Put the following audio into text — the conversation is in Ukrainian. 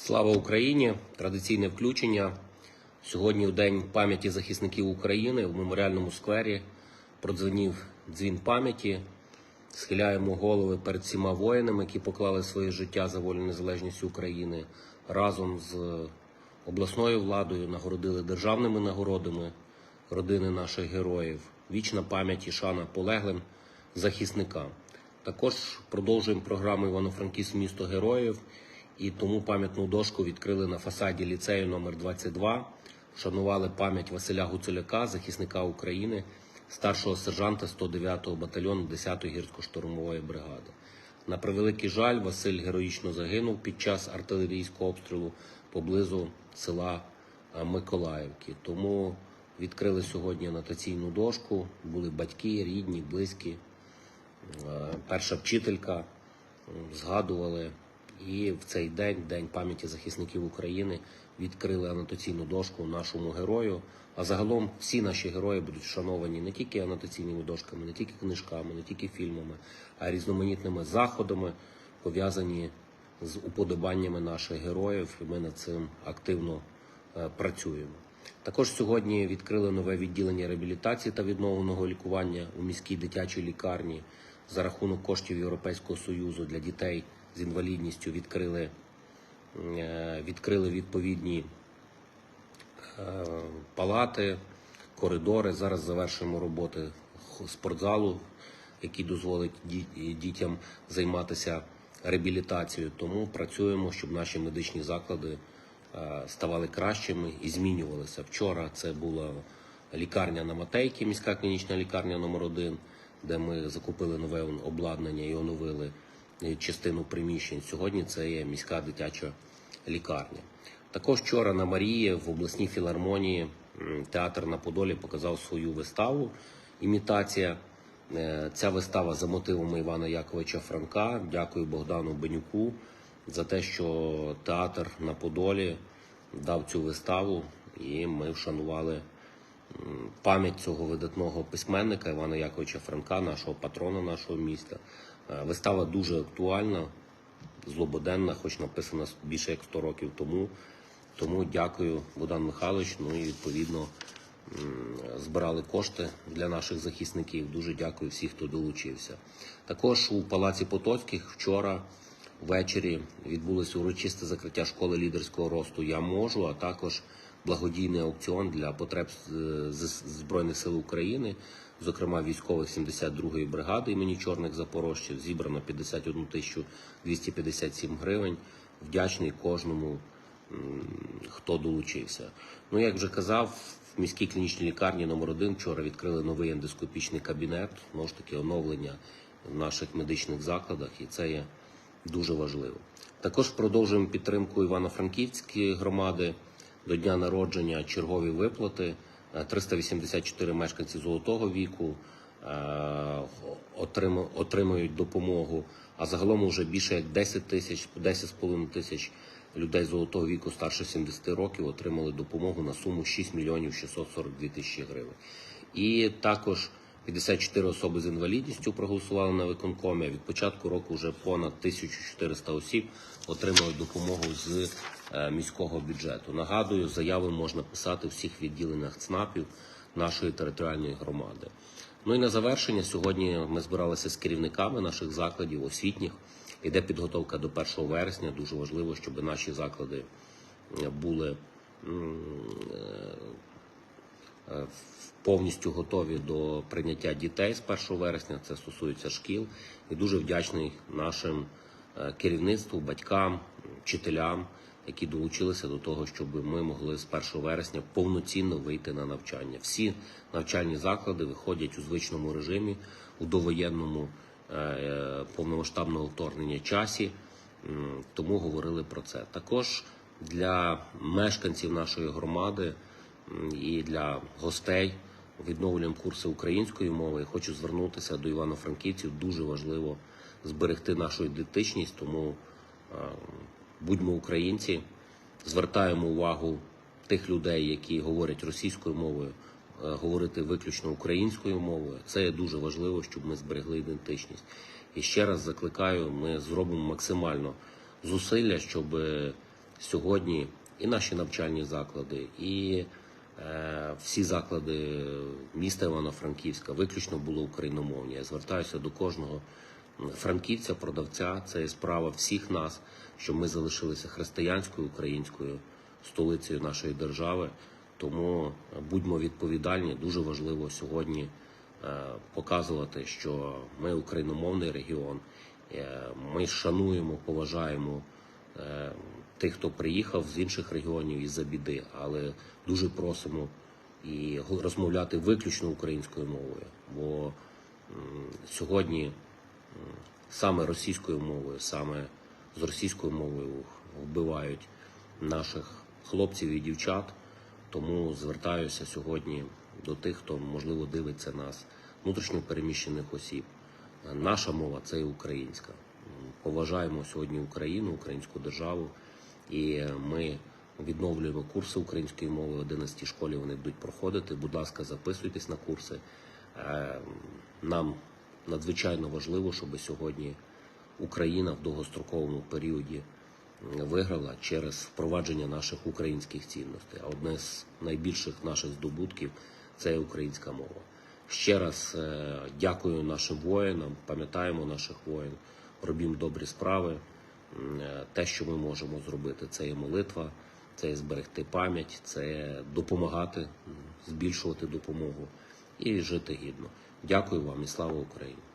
Слава Україні! Традиційне включення. Сьогодні, в День пам'яті захисників України, в меморіальному сквері продзвонів дзвін пам'яті. Схиляємо голови перед всіма воїнами, які поклали своє життя за волю незалежність України. Разом з обласною владою нагородили державними нагородами родини наших героїв. Вічна пам'ять і шана полеглим захисникам. Також продовжуємо програму Івано-Франківськ місто героїв і тому пам'ятну дошку відкрили на фасаді ліцею номер 22 Шанували пам'ять Василя Гуцуляка, захисника України, старшого сержанта 109-го батальйону 10-ї гірсько-штурмової бригади. На превеликий жаль, Василь героїчно загинув під час артилерійського обстрілу поблизу села е, Миколаївки. Тому відкрили сьогодні анотаційну дошку. Були батьки, рідні, близькі. Е, перша вчителька згадували. І в цей день, День пам'яті захисників України, відкрили анотаційну дошку нашому герою. А загалом всі наші герої будуть вшановані не тільки анотаційними дошками, не тільки книжками, не тільки фільмами, а й різноманітними заходами, пов'язані з уподобаннями наших героїв. І ми над цим активно е, працюємо. Також сьогодні відкрили нове відділення реабілітації та відновленого лікування у міській дитячій лікарні за рахунок коштів Європейського союзу для дітей з інвалідністю. Відкрили, е, відкрили відповідні е, палати, коридори. Зараз завершуємо роботи спортзалу, який дозволить дітям займатися реабілітацією. Тому працюємо, щоб наші медичні заклади е, ставали кращими і змінювалися. Вчора це була лікарня на Матейки, міська клінічна лікарня номер 1 де ми закупили нове обладнання і оновили е, частину приміщень. Сьогодні це є міська дитяча лікарня. Також вчора на Марії в обласній філармонії театр на Подолі показав свою виставу. Імітація. Е, Ця вистава за мотивами Івана Яковича Франка. Дякую Богдану Бенюку за те, що театр на Подолі дав цю виставу, і ми вшанували пам'ять цього видатного письменника Івана Яковича Франка, нашого патрона нашого міста. Е, Вистава дуже актуальна, злободенна, хоч написана більше як 100 років тому. Тому дякую, Богдан Михайлович. Ну і відповідно збирали кошти для наших захисників. Дуже дякую всім, хто долучився. Також у Палаці Потоцьких вчора ввечері відбулося урочисте закриття школи лідерського росту Я можу, а також благодійний аукціон для потреб е, Збройних сил України, зокрема військових 72-ї бригади імені Чорних Запорожців. Зібрано 51 тисячу 257 гривень. Вдячний кожному хто долучився. Ну, як вже казав, в міській клінічній лікарні номер 1 вчора відкрили новий ендоскопічний кабінет, знову ж таки оновлення в наших медичних закладах, і це є дуже важливо. Також продовжуємо підтримку Івано-Франківської громади до дня народження чергові виплати. Е, 384 мешканці золотого віку е, отримують допомогу. А загалом вже більше як 10 тисяч, 10,5 тисяч людей золотого віку старше 70 років отримали допомогу на суму 6 мільйонів 642 тисячі гривень. І також 54 особи з інвалідністю проголосували на виконкомі. Від початку року вже понад 1400 осіб отримали допомогу з е, міського бюджету. Нагадую, заяви можна писати в всіх відділеннях ЦНАПів нашої територіальної громади. Ну і на завершення сьогодні ми збиралися з керівниками наших закладів освітніх. Іде підготовка до 1 вересня. Дуже важливо, щоб наші заклади е, були е, повністю готові до прийняття дітей з 1 вересня. Це стосується шкіл. І дуже вдячний нашим е, керівництву, батькам, вчителям, які долучилися до того, щоб ми могли з 1 вересня повноцінно вийти на навчання. Всі навчальні заклади виходять у звичному режимі у довоєнному е, повномасштабного вторгнення часі. Тому говорили про це. Також для мешканців нашої громади і для гостей відновлюємо курси української мови. Хочу звернутися до івано-франківців. Дуже важливо зберегти нашу ідентичність, тому е, будьмо українці, звертаємо увагу тих людей, які говорять російською мовою, е, говорити виключно українською мовою. Це є дуже важливо, щоб ми зберегли ідентичність. І ще раз закликаю, ми зробимо максимально зусилля, щоб е, сьогодні і наші навчальні заклади, і всі заклади міста Івано-Франківська виключно були україномовні. Я звертаюся до кожного франківця, продавця. Це є справа всіх нас, щоб ми залишилися християнською українською столицею нашої держави. Тому будьмо відповідальні. Дуже важливо сьогодні е, показувати, що ми україномовний регіон. Е, Ми шануємо, поважаємо е, тих, хто приїхав з інших регіонів із-за біди, але дуже просимо і розмовляти виключно українською мовою. Бо сьогодні саме російською мовою, саме з російською мовою вбивають наших хлопців і дівчат. Тому звертаюся сьогодні до тих, хто можливо дивиться нас, внутрішньо переміщених осіб. Наша мова це і українська. Поважаємо сьогодні Україну, українську державу, і ми відновлюємо курси української мови. В 11 школі вони будуть проходити. Будь ласка, записуйтесь на курси. Е, Нам надзвичайно важливо, щоб сьогодні Україна в довгостроковому періоді виграла через впровадження наших українських цінностей. А одне з найбільших наших здобутків це українська мова. Ще раз е, дякую нашим воїнам, пам'ятаємо наших воїн, робімо добрі справи. Е, Те, що ми можемо зробити, це є молитва, це є зберегти пам'ять, це допомагати, збільшувати допомогу і жити гідно. Дякую вам і слава Україні!